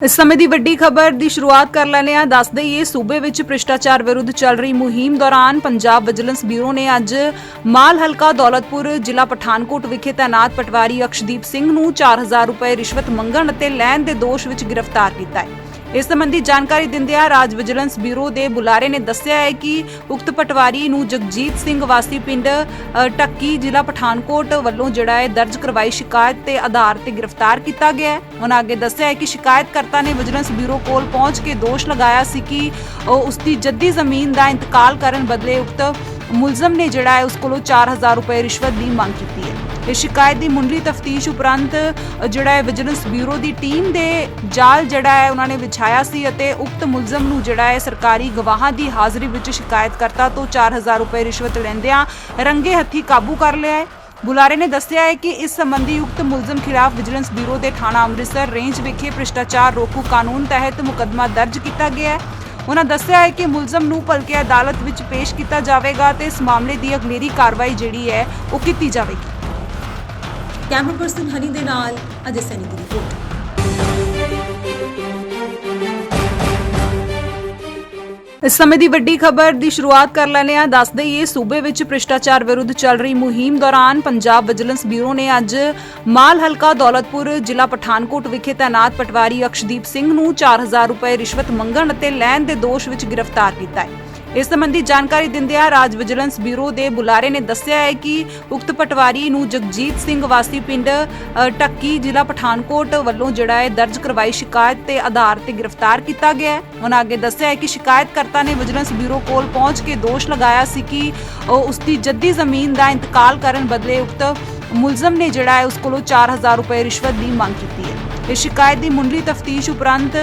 ਇਸ ਸਮੇਂ ਦੀ ਵੱਡੀ ਖਬਰ ਦੀ ਸ਼ੁਰੂਆਤ ਕਰ ਲੈਂਦੇ ਹਾਂ। ਦੱਸ ਦਈਏ, ਸੂਬੇ ਵਿੱਚ ਭ੍ਰਿਸ਼ਟਾਚਾਰ ਵਿਰੁੱਧ ਚੱਲ ਰਹੀ ਮੁਹਿੰਮ ਦੌਰਾਨ ਪੰਜਾਬ ਵਿਜੀਲੈਂਸ ਬਿਊਰੋ ਨੇ ਅੱਜ ਮਾਲ ਹਲਕਾ ਦੌਲਤਪੁਰ ਜ਼ਿਲ੍ਹਾ ਪਠਾਨਕੋਟ ਵਿਖੇ ਤਾਇਨਾਤ ਪਟਵਾਰੀ ਅਕਸ਼ਦੀਪ ਸਿੰਘ ਨੂੰ 4000 ਰੁਪਏ ਰਿਸ਼ਵਤ ਮੰਗਣ ਅਤੇ ਲੈਣ ਦੇ ਦੋਸ਼ ਵਿੱਚ ਗ੍ਰਿਫਤਾਰ ਕੀਤਾ ਹੈ। ਇਸ ਸੰਬੰਧੀ ਜਾਣਕਾਰੀ ਦਿੰਦਿਆਂ ਰਾਜ ਵਿਜੀਲੈਂਸ ਬਿਊਰੋ ਦੇ ਬੁਲਾਰੇ ਨੇ ਦੱਸਿਆ ਹੈ ਕਿ ਉਕਤ ਪਟਵਾਰੀ ਨੂੰ ਜਗਜੀਤ ਸਿੰਘ ਵਾਸੀ ਪਿੰਡ ਅ, ਟੱਕੀ ਜ਼ਿਲ੍ਹਾ ਪਠਾਨਕੋਟ ਵੱਲੋਂ ਜਿਹੜਾ ਹੈ ਦਰਜ ਕਰਵਾਈ ਸ਼ਿਕਾਇਤ ਤੇ ਆਧਾਰ ਤੇ ਗ੍ਰਿਫਤਾਰ ਕੀਤਾ ਗਿਆ ਹੈ। ਉਹਨਾਂ ਅੱਗੇ ਦੱਸਿਆ ਹੈ ਕਿ ਸ਼ਿਕਾਇਤਕਰਤਾ ਨੇ ਵਿਜੀਲੈਂਸ ਬਿਊਰੋ ਕੋਲ ਪਹੁੰਚ ਕੇ ਦੋਸ਼ ਲਗਾਇਆ ਸੀ ਕਿ ਉਹ ਉਸ ਦੀ ਜੱਦੀ ਜ਼ਮੀਨ ਦਾ ਇੰਤਕਾਲ ਕਰਨ ਬਦਲੇ ਉਕਤ ਮੁਲਜ਼ਮ ਨੇ ਜਿਹੜਾ ਹੈ ਉਸ ਕੋਲੋਂ 4000 ਰੁਪਏ ਰਿਸ਼ਵਤ ਦੀ ਮੰਗ ਕੀਤੀ ਹੈ। ਇਸ ਸ਼ਿਕਾਇਤ ਦੀ ਮੁੰਡਲੀ ਤਫਤੀਸ਼ ਉਪਰੰਤ ਜਿਹੜਾ ਹੈ ਵਿਜੀਲੈਂਸ ਬਿਊਰੋ ਦੀ ਟੀਮ ਦੇ ਜਾਲ ਜਿਹੜਾ ਹੈ, ਉਹਨਾਂ ਨੇ ਵਿਛਾਇਆ ਸੀ ਅਤੇ ਉਕਤ ਮੁਲਜ਼ਮ ਨੂੰ ਜਿਹੜਾ ਹੈ, ਸਰਕਾਰੀ ਗਵਾਹਾਂ ਦੀ ਹਾਜ਼ਰੀ ਵਿੱਚ ਸ਼ਿਕਾਇਤਕਰਤਾ ਤੋਂ 4000 ਰੁਪਏ ਰਿਸ਼ਵਤ ਲੈਂਦਿਆਂ ਰੰਗੇ ਹੱਥੀ ਕਾਬੂ ਕਰ ਲਿਆ ਹੈ। ਬੁਲਾਰੇ ਨੇ ਦੱਸਿਆ ਹੈ ਕਿ ਇਸ ਸੰਬੰਧੀ ਉਕਤ ਮੁਲਜ਼ਮ ਖਿਲਾਫ ਵਿਜੀਲੈਂਸ ਬਿਊਰੋ ਦੇ ਥਾਣਾ ਅੰਮ੍ਰਿਤਸਰ ਰੇਂਜ ਵਿਖੇ ਭ੍ਰਿਸ਼ਟਾਚਾਰ ਰੋਕੂ ਕਾਨੂੰਨ ਤਹਿਤ ਮੁਕੱਦਮਾ ਦਰਜ ਕੀਤਾ ਗਿਆ ਹੈ। ਉਹਨਾਂ ਦੱਸਿਆ ਹੈ ਕਿ ਮੁਲਜ਼ਮ ਨੂੰ ਭਲਕੇ ਅਦਾਲਤ ਵਿੱਚ ਪੇਸ਼ ਕੀਤਾ ਜਾਵੇਗਾ ਤੇ ਇਸ ਮਾਮਲੇ ਦੀ ਅਗਲੇਰੀ ਕਾਰਵਾਈ ਜਿਹੜੀ ਹੈ, ਉਹ ਕੀਤੀ ਜਾਵੇਗੀ। ਕੈਮਰਾ ਪਰਸਨ ਹਨੀ ਦੇ ਨਾਲ ਅਜੇ ਸੈਨੀ ਦੀ ਰਿਪੋਰਟ। ਇਸ ਸਮੇਂ ਦੀ ਵੱਡੀ ਖਬਰ ਦੀ ਸ਼ੁਰੂਆਤ ਕਰ ਲੈਂਦੇ ਹਾਂ। ਦੱਸ ਦਈਏ, ਸੂਬੇ ਵਿੱਚ ਭ੍ਰਿਸ਼ਟਾਚਾਰ ਵਿਰੁੱਧ ਚੱਲ ਰਹੀ ਮੁਹਿੰਮ ਦੌਰਾਨ ਪੰਜਾਬ ਵਿਜੀਲੈਂਸ ਬਿਊਰੋ ਨੇ ਅੱਜ ਮਾਲ ਹਲਕਾ ਦੌਲਤਪੁਰ ਜ਼ਿਲ੍ਹਾ ਪਠਾਨਕੋਟ ਵਿਖੇ ਤਾਇਨਾਤ ਪਟਵਾਰੀ ਅਕਸ਼ਦੀਪ ਸਿੰਘ ਨੂੰ 4000 ਰੁਪਏ ਰਿਸ਼ਵਤ ਮੰਗਣ ਅਤੇ ਲੈਣ ਦੇ ਦੋਸ਼ ਵਿੱਚ ਗ੍ਰਿਫਤਾਰ ਕੀਤਾ ਹੈ। ਇਸ ਸੰਬੰਧੀ ਜਾਣਕਾਰੀ ਦਿੰਦਿਆਂ ਰਾਜ ਵਿਜੀਲੈਂਸ ਬਿਊਰੋ ਦੇ ਬੁਲਾਰੇ ਨੇ ਦੱਸਿਆ ਹੈ ਕਿ ਉਕਤ ਪਟਵਾਰੀ ਨੂੰ ਜਗਜੀਤ ਸਿੰਘ ਵਾਸੀ ਪਿੰਡ ਅ, ਟੱਕੀ ਜ਼ਿਲ੍ਹਾ ਪਠਾਨਕੋਟ ਵੱਲੋਂ ਜਿਹੜਾ ਹੈ ਦਰਜ ਕਰਵਾਈ ਸ਼ਿਕਾਇਤ ਤੇ ਆਧਾਰ ਤੇ ਗ੍ਰਿਫਤਾਰ ਕੀਤਾ ਗਿਆ ਹੈ। ਉਹਨਾਂ ਅੱਗੇ ਦੱਸਿਆ ਹੈ ਕਿ ਸ਼ਿਕਾਇਤਕਰਤਾ ਨੇ ਵਿਜੀਲੈਂਸ ਬਿਊਰੋ ਕੋਲ ਪਹੁੰਚ ਕੇ ਦੋਸ਼ ਲਗਾਇਆ ਸੀ ਕਿ ਉਹ ਉਸ ਦੀ ਜੱਦੀ ਜ਼ਮੀਨ ਦਾ ਇੰਤਕਾਲ ਕਰਨ ਬਦਲੇ ਉਕਤ ਮੁਲਜ਼ਮ ਨੇ ਜਿਹੜਾ ਹੈ ਉਸ ਕੋਲੋਂ 4000 ਰੁਪਏ ਰਿਸ਼ਵਤ ਦੀ ਮੰਗ ਕੀਤੀ ਹੈ। ਇਸ ਸ਼ਿਕਾਇਤ ਦੀ ਮੁੰਡਲੀ ਤਫਤੀਸ਼ ਉਪਰੰਤ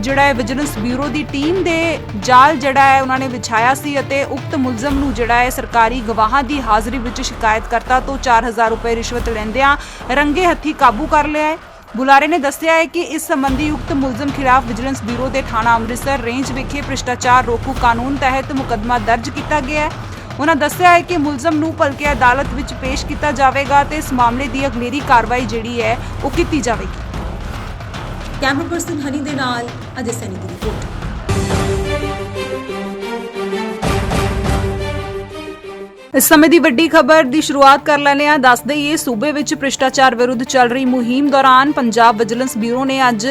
ਜਿਹੜਾ ਹੈ ਵਿਜੀਲੈਂਸ ਬਿਊਰੋ ਦੀ ਟੀਮ ਦੇ ਜਾਲ ਜਿਹੜਾ ਹੈ ਉਹਨਾਂ ਨੇ ਵਿਛਾਇਆ ਸੀ ਅਤੇ ਉਕਤ ਮੁਲਜ਼ਮ ਨੂੰ ਜਿਹੜਾ ਹੈ ਸਰਕਾਰੀ ਗਵਾਹਾਂ ਦੀ ਹਾਜ਼ਰੀ ਵਿੱਚ ਸ਼ਿਕਾਇਤਕਰਤਾ ਤੋਂ 4000 ਰੁਪਏ ਰਿਸ਼ਵਤ ਲੈਂਦਿਆਂ ਰੰਗੇ ਹੱਥੀ ਕਾਬੂ ਕਰ ਲਿਆ ਹੈ। ਬੁਲਾਰੇ ਨੇ ਦੱਸਿਆ ਹੈ ਕਿ ਇਸ ਸੰਬੰਧੀ ਉਕਤ ਮੁਲਜ਼ਮ ਖਿਲਾਫ ਵਿਜੀਲੈਂਸ ਬਿਊਰੋ ਦੇ ਥਾਣਾ ਅੰਮ੍ਰਿਤਸਰ ਰੇਂਜ ਵਿਖੇ ਭ੍ਰਿਸ਼ਟਾਚਾਰ ਰੋਕੂ ਕਾਨੂੰਨ ਤਹਿਤ ਮੁਕੱਦਮਾ ਦਰਜ ਕੀਤਾ ਗਿਆ ਹੈ। ਉਹਨਾਂ ਦੱਸਿਆ ਹੈ ਕਿ ਮੁਲਜ਼ਮ ਨੂੰ ਭਲਕੇ ਅਦਾਲਤ ਵਿੱਚ ਪੇਸ਼ ਕੀਤਾ ਜਾਵੇਗਾ ਤੇ ਇਸ ਮਾਮਲੇ ਦੀ ਅਗਲੇਰੀ ਕਾਰਵਾਈ ਜਿਹੜੀ ਹੈ ਉਹ ਕੀਤੀ ਜਾਵੇਗੀ। ਕੈਮਰਾ ਪਰਸਨ ਹਨੀ ਦੇ ਨਾਲ ਅਜੇ ਸੈਨੀ ਦੀ ਰਿਪੋਰਟ। ਇਸ ਸਮੇਂ ਦੀ ਵੱਡੀ ਖਬਰ ਦੀ ਸ਼ੁਰੂਆਤ ਕਰ ਲੈਂਦੇ ਹਾਂ। ਦੱਸ ਦਈਏ, ਸੂਬੇ ਵਿੱਚ ਭ੍ਰਿਸ਼ਟਾਚਾਰ ਵਿਰੁੱਧ ਚੱਲ ਰਹੀ ਮੁਹਿੰਮ ਦੌਰਾਨ ਪੰਜਾਬ ਵਿਜੀਲੈਂਸ ਬਿਊਰੋ ਨੇ ਅੱਜ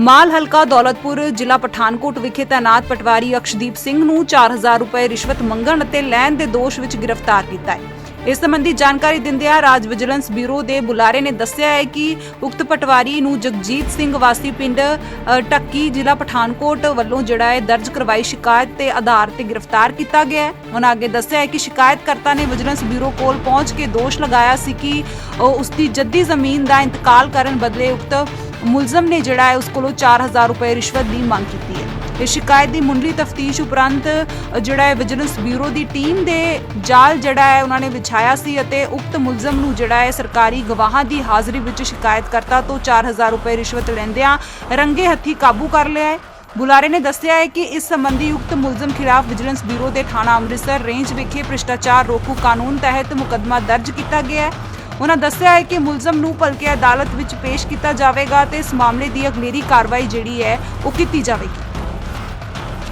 ਮਾਲ ਹਲਕਾ ਦੌਲਤਪੁਰ ਜ਼ਿਲ੍ਹਾ ਪਠਾਨਕੋਟ ਵਿਖੇ ਤਾਇਨਾਤ ਪਟਵਾਰੀ ਅਕਸ਼ਦੀਪ ਸਿੰਘ ਨੂੰ 4000 ਰੁਪਏ ਰਿਸ਼ਵਤ ਮੰਗਣ ਅਤੇ ਲੈਣ ਦੇ ਦੋਸ਼ ਵਿੱਚ ਗ੍ਰਿਫਤਾਰ ਕੀਤਾ ਹੈ। ਇਸ ਸੰਬੰਧੀ ਜਾਣਕਾਰੀ ਦਿੰਦਿਆਂ ਰਾਜ ਵਿਜੀਲੈਂਸ ਬਿਊਰੋ ਦੇ ਬੁਲਾਰੇ ਨੇ ਦੱਸਿਆ ਹੈ ਕਿ ਉਕਤ ਪਟਵਾਰੀ ਨੂੰ ਜਗਜੀਤ ਸਿੰਘ ਵਾਸੀ ਪਿੰਡ ਅ, ਟੱਕੀ ਜ਼ਿਲ੍ਹਾ ਪਠਾਨਕੋਟ ਵੱਲੋਂ ਜਿਹੜਾ ਹੈ ਦਰਜ ਕਰਵਾਈ ਸ਼ਿਕਾਇਤ ਤੇ ਆਧਾਰ ਤੇ ਗ੍ਰਿਫਤਾਰ ਕੀਤਾ ਗਿਆ ਹੈ। ਉਹਨਾਂ ਅੱਗੇ ਦੱਸਿਆ ਹੈ ਕਿ ਸ਼ਿਕਾਇਤਕਰਤਾ ਨੇ ਵਿਜੀਲੈਂਸ ਬਿਊਰੋ ਕੋਲ ਪਹੁੰਚ ਕੇ ਦੋਸ਼ ਲਗਾਇਆ ਸੀ ਕਿ ਉਹ ਉਸ ਦੀ ਜੱਦੀ ਜ਼ਮੀਨ ਦਾ ਇੰਤਕਾਲ ਕਰਨ ਬਦਲੇ ਉਕਤ ਮੁਲਜ਼ਮ ਨੇ ਜਿਹੜਾ ਹੈ ਉਸ ਕੋਲੋਂ 4000 ਰੁਪਏ ਰਿਸ਼ਵਤ ਦੀ ਮੰਗ ਕੀਤੀ ਹੈ। ਇਸ ਸ਼ਿਕਾਇਤ ਦੀ ਮੁੰਡਲੀ ਤਫਤੀਸ਼ ਉਪਰੰਤ ਜਿਹੜਾ ਹੈ ਵਿਜੀਲੈਂਸ ਬਿਊਰੋ ਦੀ ਟੀਮ ਦੇ ਜਾਲ ਜਿਹੜਾ ਹੈ, ਉਹਨਾਂ ਨੇ ਵਿਛਾਇਆ ਸੀ ਅਤੇ ਉਕਤ ਮੁਲਜ਼ਮ ਨੂੰ ਜਿਹੜਾ ਹੈ, ਸਰਕਾਰੀ ਗਵਾਹਾਂ ਦੀ ਹਾਜ਼ਰੀ ਵਿੱਚ ਸ਼ਿਕਾਇਤਕਰਤਾ ਤੋਂ 4000 ਰੁਪਏ ਰਿਸ਼ਵਤ ਲੈਂਦਿਆਂ ਰੰਗੇ ਹੱਥੀ ਕਾਬੂ ਕਰ ਲਿਆ ਹੈ। ਬੁਲਾਰੇ ਨੇ ਦੱਸਿਆ ਹੈ ਕਿ ਇਸ ਸੰਬੰਧੀ ਉਕਤ ਮੁਲਜ਼ਮ ਖਿਲਾਫ ਵਿਜੀਲੈਂਸ ਬਿਊਰੋ ਦੇ ਥਾਣਾ ਅੰਮ੍ਰਿਤਸਰ ਰੇਂਜ ਵਿਖੇ ਭ੍ਰਿਸ਼ਟਾਚਾਰ ਰੋਕੂ ਕਾਨੂੰਨ ਤਹਿਤ ਮੁਕੱਦਮਾ ਦਰਜ ਕੀਤਾ ਗਿਆ ਹੈ। ਉਹਨਾਂ ਦੱਸਿਆ ਹੈ ਕਿ ਮੁਲਜ਼ਮ ਨੂੰ ਭਲਕੇ ਅਦਾਲਤ ਵਿੱਚ ਪੇਸ਼ ਕੀਤਾ ਜਾਵੇਗਾ ਤੇ ਇਸ ਮਾਮਲੇ ਦੀ ਅਗਲੇਰੀ ਕਾਰਵਾਈ ਜਿਹੜੀ ਹੈ, ਉਹ ਕੀਤੀ ਜਾਵੇਗੀ।